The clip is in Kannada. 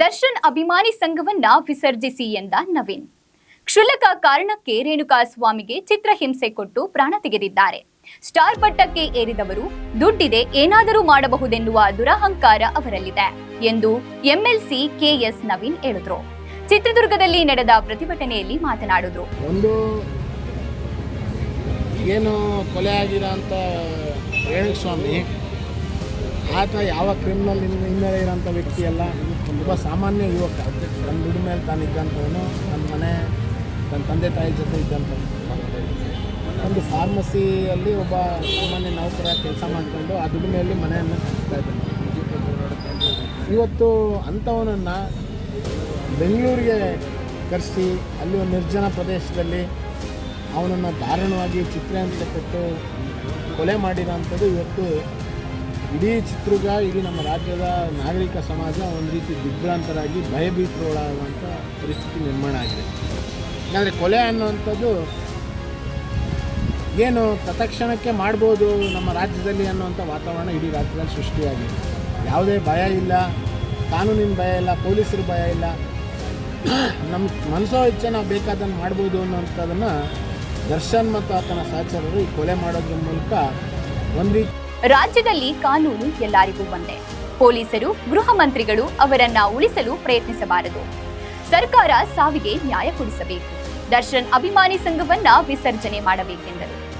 ದರ್ಶನ್ ಅಭಿಮಾನಿ ಸಂಘವನ್ನ ವಿಸರ್ಜಿಸಿ ಎಂದ ನವೀನ್. ಕ್ಷುಲ್ಲಕ ಕಾರಣಕ್ಕೆ ರೇಣುಕಾ ಸ್ವಾಮಿಗೆ ಚಿತ್ರಹಿಂಸೆ ಕೊಟ್ಟು ಪ್ರಾಣ ತೆಗೆದಿದ್ದಾರೆ. ಸ್ಟಾರ್ ಪಟ್ಟಕ್ಕೆ ಏರಿದವರು, ದುಡ್ಡಿದೆ ಏನಾದರೂ ಮಾಡಬಹುದೆನ್ನುವ ದುರಹಂಕಾರ ಅವರಲ್ಲಿದೆ ಎಂದು ಎಂಎಲ್ಸಿ ಕೆಎಸ್ ನವೀನ್ ಹೇಳಿದ್ರು. ಚಿತ್ರದುರ್ಗದಲ್ಲಿ ನಡೆದ ಪ್ರತಿಭಟನೆಯಲ್ಲಿ ಮಾತನಾಡಿದ್ರು. ಒಂದು ಏನು ಕೊಲೆ ಆಗಿರೋ ಅಂಥ ರೇಣುಸ್ವಾಮಿ, ಆತ ಯಾವ ಕ್ರಿಮಿನಲ್ ಹಿನ್ನೆಲೆ ಇರೋಂಥ ವ್ಯಕ್ತಿ ಒಬ್ಬ ಸಾಮಾನ್ಯ ಯುವಕ ನನ್ನ ದುಡ್ಡು ಮೇಲೆ ತಾನಿದ್ದಂಥವನು ನನ್ನ ಮನೆ ನನ್ನ ತಂದೆ ತಾಯಿ ಜೊತೆ ಇದ್ದಂಥವನು. ಒಂದು ಫಾರ್ಮಸಿಯಲ್ಲಿ ಒಬ್ಬ ಸಾಮಾನ್ಯ ನೌಕರ ಕೆಲಸ ಮಾಡಿಕೊಂಡು ಆ ದುಡಿಮೆಯಲ್ಲಿ ಮನೆಯನ್ನು ಕಟ್ತಾ ಇವತ್ತು ಅಂಥವನನ್ನು ಬೆಂಗಳೂರಿಗೆ ಕರೆಸಿ, ಅಲ್ಲಿ ಒಂದು ನಿರ್ಜನ ಪ್ರದೇಶದಲ್ಲಿ ಅವನನ್ನು ದಾರುಣವಾಗಿ ಚಿತ್ರಹಿಂಸೆ ಕೊಟ್ಟು ಕೊಲೆ ಮಾಡಿರೋಂಥದ್ದು ಇವತ್ತು ಇಡೀ ಚಿತ್ರದುರ್ಗ, ಇಡೀ ನಮ್ಮ ರಾಜ್ಯದ ನಾಗರಿಕ ಸಮಾಜ ಒಂದು ರೀತಿ ದಿಗ್ಭ್ರಾಂತರಾಗಿ ಭಯಭೀತರೊಳಾಗುವಂಥ ಪರಿಸ್ಥಿತಿ ನಿರ್ಮಾಣ ಆಗಿದೆ. ಯಾಕಂದರೆ ಕೊಲೆ ಅನ್ನುವಂಥದ್ದು ಏನು ತತ್ಕ್ಷಣಕ್ಕೆ ಮಾಡ್ಬೋದು ನಮ್ಮ ರಾಜ್ಯದಲ್ಲಿ ಅನ್ನುವಂಥ ವಾತಾವರಣ ಇಡೀ ರಾಜ್ಯದಲ್ಲಿ ಸೃಷ್ಟಿಯಾಗಿದೆ. ಯಾವುದೇ ಭಯ ಇಲ್ಲ, ಕಾನೂನಿನ ಭಯ ಇಲ್ಲ, ಪೊಲೀಸರ ಭಯ ಇಲ್ಲ. ನಮ್ಮ ಮನಸೋ ಇಚ್ಛೆ ನಾವು ಬೇಕಾದನ್ನು ಮಾಡ್ಬೋದು ಅನ್ನೋಂಥದ್ದನ್ನು ದರ್ಶನ್ ಮತ್ತು ಆತನ ಸಹಚರರು ಈ ಕೊಲೆ ಮಾಡೋದ್ರ ಮೂಲಕ ಒಂದು ರಾಜ್ಯದಲ್ಲಿ ಕಾನೂನು ಎಲ್ಲರಿಗೂ ಒಂದೇ. ಪೊಲೀಸರು, ಗೃಹ ಮಂತ್ರಿಗಳು ಅವರನ್ನ ಉಳಿಸಲು ಪ್ರಯತ್ನಿಸಬಾರದು. ಸರ್ಕಾರ ಸಾವಿಗೆ ನ್ಯಾಯ ಕೊಡಿಸಬೇಕು. ದರ್ಶನ್ ಅಭಿಮಾನಿ ಸಂಘವನ್ನ ವಿಸರ್ಜನೆ ಮಾಡಬೇಕೆಂದರು.